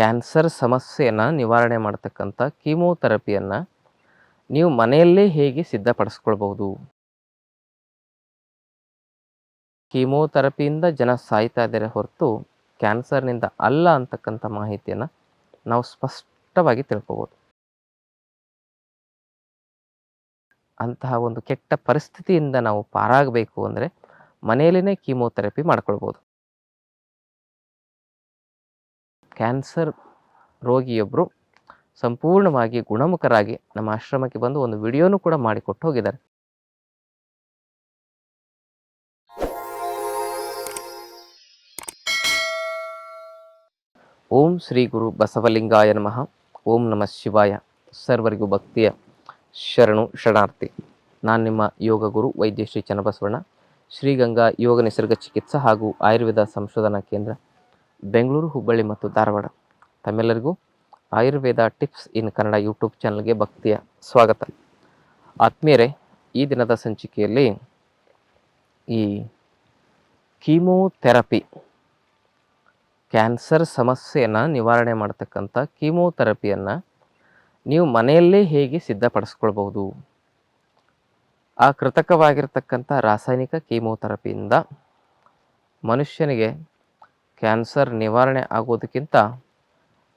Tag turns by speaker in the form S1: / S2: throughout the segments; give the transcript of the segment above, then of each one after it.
S1: Cancer ಸಮಸ್ಯೆಯನ್ನು ನಿವಾರಣೆ ಮಾಡ್ತಕ್ಕಂಥ ಕೀಮೋಥೆರಪಿಯನ್ನು ನೀವು ಮನೆಯಲ್ಲೇ ಹೇಗೆ ಸಿದ್ಧಪಡಿಸ್ಕೊಳ್ಬಹುದು? ಕೀಮೋಥೆರಪಿಯಿಂದ ಜನ ಸಾಯ್ತಾ ಇದ್ದಾರೆ ಹೊರತು ಕ್ಯಾನ್ಸರ್ನಿಂದ ಅಲ್ಲ ಅಂತಕ್ಕಂಥ ಮಾಹಿತಿಯನ್ನು ನಾವು ಸ್ಪಷ್ಟವಾಗಿ ತಿಳ್ಕೊಬೋದು. ಅಂತಹ ಒಂದು ಕೆಟ್ಟ ಪರಿಸ್ಥಿತಿಯಿಂದ ನಾವು ಪಾರಾಗಬೇಕು ಅಂದರೆ ಮನೆಯಲ್ಲೇ ಕೀಮೋಥೆರಪಿ ಮಾಡ್ಕೊಳ್ಬೋದು. ಕ್ಯಾನ್ಸರ್ ರೋಗಿಯೊಬ್ಬರು ಸಂಪೂರ್ಣವಾಗಿ ಗುಣಮುಖರಾಗಿ ನಮ್ಮ ಆಶ್ರಮಕ್ಕೆ ಬಂದು ಒಂದು ವಿಡಿಯೋನು ಕೂಡ ಮಾಡಿಕೊಟ್ಟು ಹೋಗಿದ್ದಾರೆ. ಓಂ ಶ್ರೀ ಗುರು ಬಸವಲಿಂಗಾಯ ನಮಃ. ಓಂ ನಮಃ ಶಿವಾಯ. ಸರ್ವರಿಗೂ ಭಕ್ತಿಯ ಶರಣು ಶರಣಾರ್ಥಿ. ನಾನು ನಿಮ್ಮ ಯೋಗ ಗುರು ವೈದ್ಯ ಶ್ರೀ ಚನ್ನಬಸವಣ್ಣ. ಶ್ರೀಗಂಗಾ ಯೋಗ ನಿಸರ್ಗ ಚಿಕಿತ್ಸಾ ಹಾಗೂ ಆಯುರ್ವೇದ ಸಂಶೋಧನಾ ಕೇಂದ್ರ ಬೆಂಗಳೂರು, ಹುಬ್ಬಳ್ಳಿ ಮತ್ತು ಧಾರವಾಡ. ತಮ್ಮೆಲ್ಲರಿಗೂ Ayurveda tips in Kannada YouTube ಚಾನಲ್ಗೆ ಭಕ್ತಿಯ ಸ್ವಾಗತ. ಆತ್ಮೀಯರೇ, ಈ ದಿನದ ಸಂಚಿಕೆಯಲ್ಲಿ ಈ ಕೀಮೋಥೆರಪಿ, ಕ್ಯಾನ್ಸರ್ ಸಮಸ್ಯೆಯನ್ನು ನಿವಾರಣೆ ಮಾಡ್ತಕ್ಕಂಥ ಕೀಮೋಥೆರಪಿಯನ್ನು ನೀವು ಮನೆಯಲ್ಲೇ ಹೇಗೆ ಸಿದ್ಧಪಡಿಸ್ಕೊಳ್ಬಹುದು? ಆ ಕೃತಕವಾಗಿರ್ತಕ್ಕಂಥ ರಾಸಾಯನಿಕ ಕೀಮೋಥೆರಪಿಯಿಂದ ಮನುಷ್ಯನಿಗೆ ಕ್ಯಾನ್ಸರ್ ನಿವಾರಣೆ ಆಗೋದಕ್ಕಿಂತ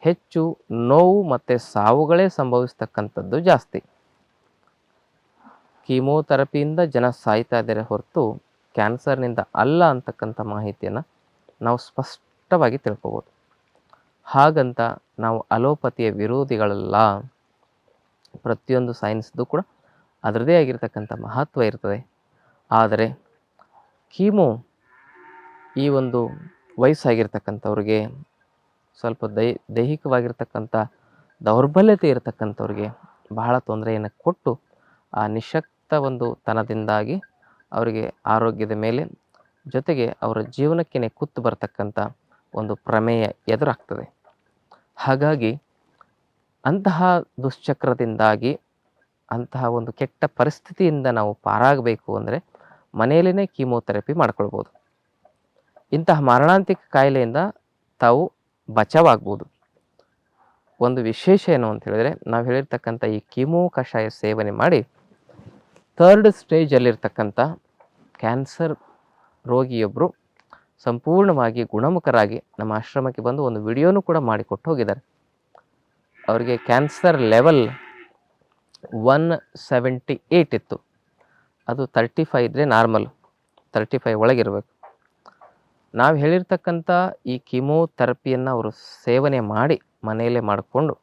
S1: ಹೆಚ್ಚು ನೋವು ಮತ್ತು ಸಾವುಗಳೇ ಸಂಭವಿಸ್ತಕ್ಕಂಥದ್ದು ಜಾಸ್ತಿ. ಕೀಮೋಥೆರಪಿಯಿಂದ ಜನ ಸಾಯ್ತಾ ಇದ್ದಾರೆ ಹೊರತು ಕ್ಯಾನ್ಸರ್ನಿಂದ ಅಲ್ಲ ಅಂತಕ್ಕಂಥ ಮಾಹಿತಿಯನ್ನು ನಾವು ಸ್ಪಷ್ಟವಾಗಿ ತಿಳ್ಕೊಬೋದು. ಹಾಗಂತ ನಾವು ಅಲೋಪತಿಯ ವಿರೋಧಿಗಳಲ್ಲ. ಪ್ರತಿಯೊಂದು ಸೈನ್ಸ್ದು ಕೂಡ ಅದರದೇ ಆಗಿರ್ತಕ್ಕಂಥ ಮಹತ್ವ ಇರ್ತದೆ. ಆದರೆ ಕೀಮೋ ಈ ಒಂದು ವಯಸ್ಸಾಗಿರ್ತಕ್ಕಂಥವ್ರಿಗೆ, ಸ್ವಲ್ಪ ದೈ, ದೈಹಿಕವಾಗಿರ್ತಕ್ಕಂಥ ದೌರ್ಬಲ್ಯತೆ ಇರತಕ್ಕಂಥವ್ರಿಗೆ ಬಹಳ ತೊಂದರೆಯನ್ನು ಕೊಟ್ಟು, ಆ ನಿಶಕ್ತ ಒಂದು ತನದಿಂದಾಗಿ ಅವರಿಗೆ ಆರೋಗ್ಯದ ಮೇಲೆ ಜೊತೆಗೆ ಅವರ ಜೀವನಕ್ಕೇ ಕುತ್ತು ಬರತಕ್ಕಂಥ ಒಂದು ಪ್ರಮೇಯ ಎದುರಾಗ್ತದೆ. ಹಾಗಾಗಿ ಅಂತಹ ದುಶ್ಚಕ್ರದಿಂದಾಗಿ, ಅಂತಹ ಒಂದು ಕೆಟ್ಟ ಪರಿಸ್ಥಿತಿಯಿಂದ ನಾವು ಪಾರಾಗಬೇಕು ಅಂದರೆ ಮನೆಯಲ್ಲೇ ಕೀಮೋಥೆರಪಿ ಮಾಡ್ಕೊಳ್ಬೋದು. ಇಂತಹ ಮಾರಣಾಂತಿಕ ಕಾಯಿಲೆಯಿಂದ ತಾವು ಬಚಾವಾಗ್ಬೋದು. ಒಂದು ವಿಶೇಷ ಏನು ಅಂತ ಹೇಳಿದ್ರೆ, ನಾವು ಹೇಳಿರ್ತಕ್ಕಂಥ ಈ ಕಿಮೋ ಕಷಾಯ ಸೇವನೆ ಮಾಡಿ ಥರ್ಡ್ ಸ್ಟೇಜಲ್ಲಿರ್ತಕ್ಕಂಥ ಕ್ಯಾನ್ಸರ್ ರೋಗಿಯೊಬ್ಬರು ಸಂಪೂರ್ಣವಾಗಿ ಗುಣಮುಖರಾಗಿ ನಮ್ಮ ಆಶ್ರಮಕ್ಕೆ ಬಂದು ಒಂದು ವಿಡಿಯೋನು ಕೂಡ ಮಾಡಿಕೊಟ್ಟು ಹೋಗಿದ್ದಾರೆ. ಅವರಿಗೆ cancer level one seventy eight ಇತ್ತು. ಅದು ತರ್ಟಿ ಫೈ ಇದ್ದರೆ ನಾರ್ಮಲ್, ತರ್ಟಿ ಫೈ ಒಳಗಿರಬೇಕು. ನಾವು ಹೇಳಿರ್ತಕ್ಕಂಥ ಈ ಕೀಮೋಥೆರಪಿಯನ್ನು ಅವರು ಸೇವನೆ ಮಾಡಿ ಮನೆಯಲ್ಲೇ ಮಾಡಿಕೊಂಡು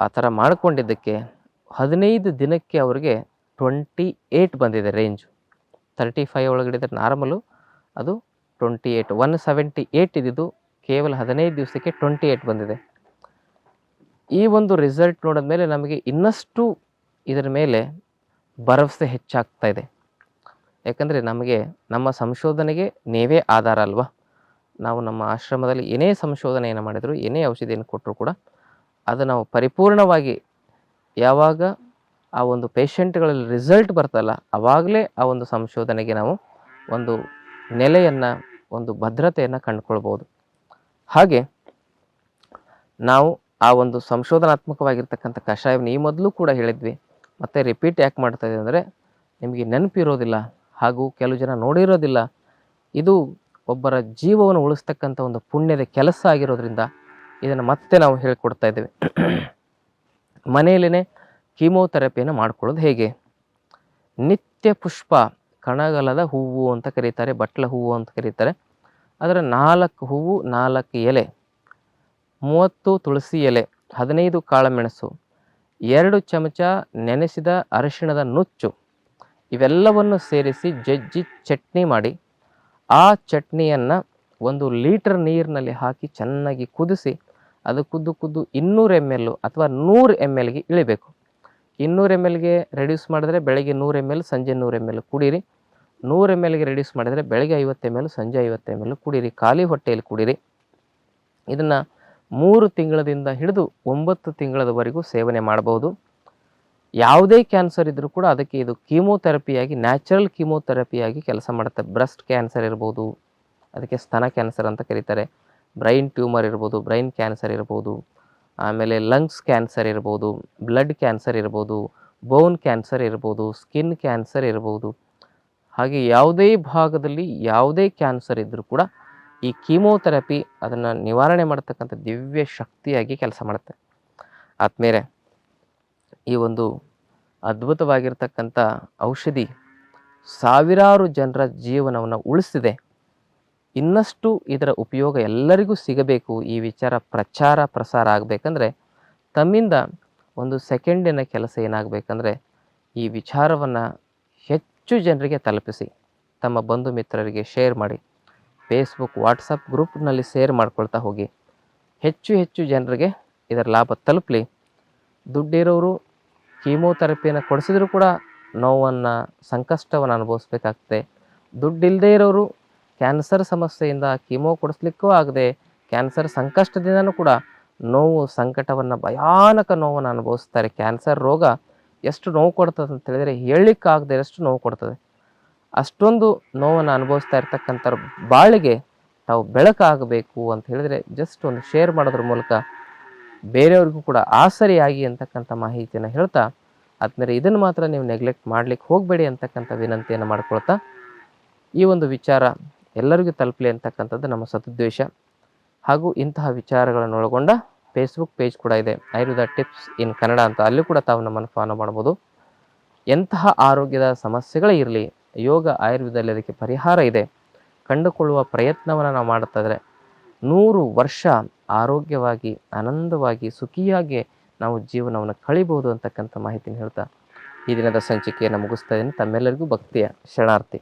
S1: ಆ ಥರ ಮಾಡಿಕೊಂಡಿದ್ದಕ್ಕೆ ಹದಿನೈದು ದಿನಕ್ಕೆ ಅವರಿಗೆ ಟ್ವೆಂಟಿ ಏಯ್ಟ್ ಬಂದಿದೆ ರೇಂಜು ತರ್ಟಿ ಫೈವ್ ಒಳಗಡೆ ನಾರ್ಮಲು ಅದು twenty eight one seventy eight ಇದ್ದಿದ್ದು ಕೇವಲ ಹದಿನೈದು ದಿವಸಕ್ಕೆ ಟ್ವೆಂಟಿ ಏಯ್ಟ್ ಬಂದಿದೆ. ಈ ಒಂದು ರಿಸಲ್ಟ್ ನೋಡಿದ ಮೇಲೆ ನಮಗೆ ಇನ್ನಷ್ಟು ಇದರ ಮೇಲೆ ಭರವಸೆ ಹೆಚ್ಚಾಗ್ತಾ ಇದೆ. ಯಾಕಂದರೆ ನಮಗೆ ನಮ್ಮ ಸಂಶೋಧನೆಗೆ ನೀವೇ ಆಧಾರ ಅಲ್ವಾ? ನಾವು ನಮ್ಮ ಆಶ್ರಮದಲ್ಲಿ ಏನೇ ಸಂಶೋಧನೆಯನ್ನು ಮಾಡಿದರೂ, ಏನೇ ಔಷಧಿಯನ್ನು ಕೊಟ್ಟರು ಕೂಡ ಅದು ನಾವು ಪರಿಪೂರ್ಣವಾಗಿ ಯಾವಾಗ ಆ ಒಂದು ಪೇಷಂಟ್ಗಳಲ್ಲಿ ರಿಸಲ್ಟ್ ಬರ್ತಲ್ಲ ಆವಾಗಲೇ ಆ ಒಂದು ಸಂಶೋಧನೆಗೆ ನಾವು ಒಂದು ನೆಲೆಯನ್ನು, ಒಂದು ಭದ್ರತೆಯನ್ನು ಕಂಡುಕೊಳ್ಬೋದು. ಹಾಗೆ ನಾವು ಆ ಒಂದು ಸಂಶೋಧನಾತ್ಮಕವಾಗಿರ್ತಕ್ಕಂಥ ಕಷಾಯವನ್ನು ಈ ಮೊದಲು ಕೂಡ ಹೇಳಿದ್ವಿ. ಮತ್ತು ರಿಪೀಟ್ ಯಾಕೆ ಮಾಡ್ತಾ ಇದ್ದೀವಿ ಅಂದರೆ, ನಿಮಗೆ ನೆನಪಿರೋದಿಲ್ಲ. ಹಾಗೂ ಕೆಲವು ಜನ ನೋಡಿರೋದಿಲ್ಲ. ಇದು ಒಬ್ಬರ ಜೀವವನ್ನು ಉಳಿಸ್ತಕ್ಕಂಥ ಒಂದು ಪುಣ್ಯದ ಕೆಲಸ ಆಗಿರೋದ್ರಿಂದ ಇದನ್ನು ಮತ್ತೆ ನಾವು ಹೇಳಿಕೊಡ್ತಾ ಇದ್ದೇವೆ. ಮನೆಯಲ್ಲೇ ಕೀಮೋಥೆರಪಿಯನ್ನು ಮಾಡ್ಕೊಳ್ಳೋದು ಹೇಗೆ? ನಿತ್ಯ ಪುಷ್ಪ, ಕಣಗಲದ ಹೂವು ಅಂತ ಕರೀತಾರೆ, ಬಟ್ಲ ಹೂವು ಅಂತ ಕರೀತಾರೆ. ಅದರ ನಾಲ್ಕು ಹೂವು, ನಾಲ್ಕು ಎಲೆ, ಮೂವತ್ತು ತುಳಸಿ ಎಲೆ, ಹದಿನೈದು ಕಾಳುಮೆಣಸು, ಎರಡು ಚಮಚ ನೆನೆಸಿದ ಅರಿಶಿಣದ ನುಚ್ಚು ಇವೆಲ್ಲವನ್ನು ಸೇರಿಸಿ ಜಜ್ಜಿ ಚಟ್ನಿ ಮಾಡಿ. ಆ ಚಟ್ನಿಯನ್ನು ಒಂದು ಲೀಟರ್ ನೀರಿನಲ್ಲಿ ಹಾಕಿ ಚೆನ್ನಾಗಿ ಕುದಿಸಿ, ಅದು ಕುದ್ದು ಕುದ್ದು ಇನ್ನೂರು ಎಂ ಎಲ್ ಅಥವಾ ನೂರು ಎಂ ಎಲ್ಗೆ ಇಳಿಬೇಕು. ಇನ್ನೂರು ಎಂ ಎಲ್ಗೆ ರೆಡ್ಯೂಸ್ ಮಾಡಿದ್ರೆ ಬೆಳಗ್ಗೆ ನೂರು ಎಂ ಎಲ್ ಸಂಜೆ ನೂರು ಎಂ ಎಲ್ ಕುಡೀರಿ. ನೂರು ಎಂ ಎಲ್ಗೆ ರೆಡ್ಯೂಸ್ ಮಾಡಿದರೆ ಬೆಳಗ್ಗೆ ಐವತ್ತು ಎಂ ಎಲ್ ಸಂಜೆ ಐವತ್ತು ಎಂ ಎಲ್ ಕುಡೀರಿ. ಖಾಲಿ ಹೊಟ್ಟೆಯಲ್ಲಿ ಕುಡೀರಿ. ಇದನ್ನು ಮೂರು ತಿಂಗಳದಿಂದ ಹಿಡಿದು ಒಂಬತ್ತು ತಿಂಗಳದವರೆಗೂ ಸೇವನೆ ಮಾಡಬಹುದು. ಯಾವುದೇ ಕ್ಯಾನ್ಸರ್ ಇದ್ದರೂ ಕೂಡ ಅದಕ್ಕೆ ಇದು ಕೀಮೋಥೆರಪಿಯಾಗಿ ನ್ಯಾಚುರಲ್ ಕೀಮೋಥೆರಪಿಯಾಗಿ ಕೆಲಸ ಮಾಡುತ್ತೆ. ಬ್ರೆಸ್ಟ್ ಕ್ಯಾನ್ಸರ್ ಇರ್ಬೋದು, ಅದಕ್ಕೆ ಸ್ತನ ಕ್ಯಾನ್ಸರ್ ಅಂತ ಕರೀತಾರೆ. ಬ್ರೈನ್ ಟ್ಯೂಮರ್ ಇರ್ಬೋದು ಬ್ರೈನ್ ಕ್ಯಾನ್ಸರ್ ಇರ್ಬೋದು. ಆಮೇಲೆ ಲಂಗ್ಸ್ ಕ್ಯಾನ್ಸರ್ ಇರ್ಬೋದು ಬ್ಲಡ್ ಕ್ಯಾನ್ಸರ್ ಇರ್ಬೋದು ಬೋನ್ ಕ್ಯಾನ್ಸರ್ ಇರ್ಬೋದು ಸ್ಕಿನ್ ಕ್ಯಾನ್ಸರ್ ಇರ್ಬೋದು. ಹಾಗೆ ಯಾವುದೇ ಭಾಗದಲ್ಲಿ ಯಾವುದೇ ಕ್ಯಾನ್ಸರ್ ಇದ್ದರೂ ಕೂಡ ಈ ಕೀಮೋಥೆರಪಿ ಅದನ್ನು ನಿವಾರಣೆ ಮಾಡ್ತಕ್ಕಂಥ ದಿವ್ಯ ಶಕ್ತಿಯಾಗಿ ಕೆಲಸ ಮಾಡುತ್ತೆ. ಆದಮೇಲೆ ಈ ಒಂದು ಅದ್ಭುತವಾಗಿರ್ತಕ್ಕಂಥ ಔಷಧಿ ಸಾವಿರಾರು ಜನರ ಜೀವನವನ್ನು ಉಳಿಸಿದೆ ಇನ್ನಷ್ಟು ಇದರ ಉಪಯೋಗ ಎಲ್ಲರಿಗೂ ಸಿಗಬೇಕು. ಈ ವಿಚಾರ ಪ್ರಚಾರ ಪ್ರಸಾರ ಆಗಬೇಕಂದ್ರೆ ತಮ್ಮಿಂದ ಒಂದು ಸೆಕೆಂಡಿನ ಕೆಲಸ ಏನಾಗಬೇಕಂದ್ರೆ ಈ ವಿಚಾರವನ್ನು ಹೆಚ್ಚು ಜನರಿಗೆ ತಲುಪಿಸಿ. ತಮ್ಮ ಬಂಧು ಮಿತ್ರರಿಗೆ ಶೇರ್ ಮಾಡಿ. ಫೇಸ್ಬುಕ್ ವಾಟ್ಸಪ್ ಗ್ರೂಪ್ನಲ್ಲಿ ಶೇರ್ ಮಾಡ್ಕೊಳ್ತಾ ಹೋಗಿ. ಹೆಚ್ಚು ಹೆಚ್ಚು ಜನರಿಗೆ ಇದರ ಲಾಭ ತಲುಪಲಿ. ದುಡ್ಡಿರೋರು ಕೀಮೋಥೆರಪಿಯನ್ನು ಕೊಡಿಸಿದರೂ ಕೂಡ ನೋವನ್ನು, ಸಂಕಷ್ಟವನ್ನು ಅನುಭವಿಸ್ಬೇಕಾಗ್ತದೆ. ದುಡ್ಡಿಲ್ಲದೆ ಇರೋರು ಕ್ಯಾನ್ಸರ್ ಸಮಸ್ಯೆಯಿಂದ ಕೀಮೋ ಕೊಡಿಸ್ಲಿಕ್ಕೂ ಆಗದೆ ಕ್ಯಾನ್ಸರ್ ಸಂಕಷ್ಟದಿಂದನೂ ಕೂಡ ನೋವು, ಸಂಕಟವನ್ನು, ಭಯಾನಕ ನೋವನ್ನು ಅನುಭವಿಸ್ತಾರೆ. ಕ್ಯಾನ್ಸರ್ ರೋಗ ಎಷ್ಟು ನೋವು ಕೊಡ್ತದೆ ಅಂತ ಹೇಳಿದರೆ ಹೇಳಲಿಕ್ಕಾಗದೆ ಎಷ್ಟು ನೋವು ಕೊಡ್ತದೆ. ಅಷ್ಟೊಂದು ನೋವನ್ನು ಅನುಭವಿಸ್ತಾ ಇರ್ತಕ್ಕಂಥವ್ರ ಬಾಳಿಗೆ ತಾವು ಬೆಳಕಾಗಬೇಕು ಅಂತ ಹೇಳಿದರೆ ಜಸ್ಟ್ ಒಂದು ಶೇರ್ ಮಾಡೋದ್ರ ಮೂಲಕ ಬೇರೆಯವ್ರಿಗೂ ಕೂಡ ಆಸರಿಯಾಗಿ ಅಂತಕ್ಕಂಥ ಮಾಹಿತಿಯನ್ನು ಹೇಳ್ತಾ, ಆದ್ಮೇಲೆ ಇದನ್ನು ಮಾತ್ರ ನೀವು ನೆಗ್ಲೆಕ್ಟ್ ಮಾಡ್ಲಿಕ್ಕೆ ಹೋಗಬೇಡಿ ಅಂತಕ್ಕಂಥ ವಿನಂತಿಯನ್ನು ಮಾಡ್ಕೊಳ್ತಾ, ಈ ಒಂದು ವಿಚಾರ ಎಲ್ಲರಿಗೂ ತಲುಪಲಿ ಅಂತಕ್ಕಂಥದ್ದು ನಮ್ಮ ಸದುದ್ದೇಶ ಹಾಗೂ ಇಂತಹ ವಿಚಾರಗಳನ್ನು ಒಳಗೊಂಡ ಫೇಸ್ಬುಕ್ ಪೇಜ್ ಕೂಡ ಇದೆ. ಆಯುರ್ವೇದ ಟಿಪ್ಸ್ ಇನ್ ಕನ್ನಡ ಅಂತ ಅಲ್ಲಿ ಕೂಡ ತಾವು ನಮ್ಮನ್ನು ಫಾಲೋ ಮಾಡ್ಬೋದು. ಎಂತಹ ಆರೋಗ್ಯದ ಸಮಸ್ಯೆಗಳೇ ಇರಲಿ, ಯೋಗ ಆಯುರ್ವೇದದಲ್ಲಿ ಅದಕ್ಕೆ ಪರಿಹಾರ ಇದೆ. ಕಂಡುಕೊಳ್ಳುವ ಪ್ರಯತ್ನವನ್ನು ನಾವು ಮಾಡ್ತಾ ಇದ್ರೆ ನೂರು ವರ್ಷ ಆರೋಗ್ಯವಾಗಿ, ಆನಂದವಾಗಿ, ಸುಖಿಯಾಗಿ ನಾವು ಜೀವನವನ್ನು ಕಳಿಬಹುದು ಅಂತಕ್ಕಂಥ ಮಾಹಿತಿನ ಹೇಳ್ತಾ ಈ ದಿನದ ಸಂಚಿಕೆಯನ್ನು ಮುಗಿಸ್ತಾ ಇದ್ದೀನಿ. ತಮ್ಮೆಲ್ಲರಿಗೂ ಭಕ್ತಿಯ ಶರಣಾರ್ಥಿ.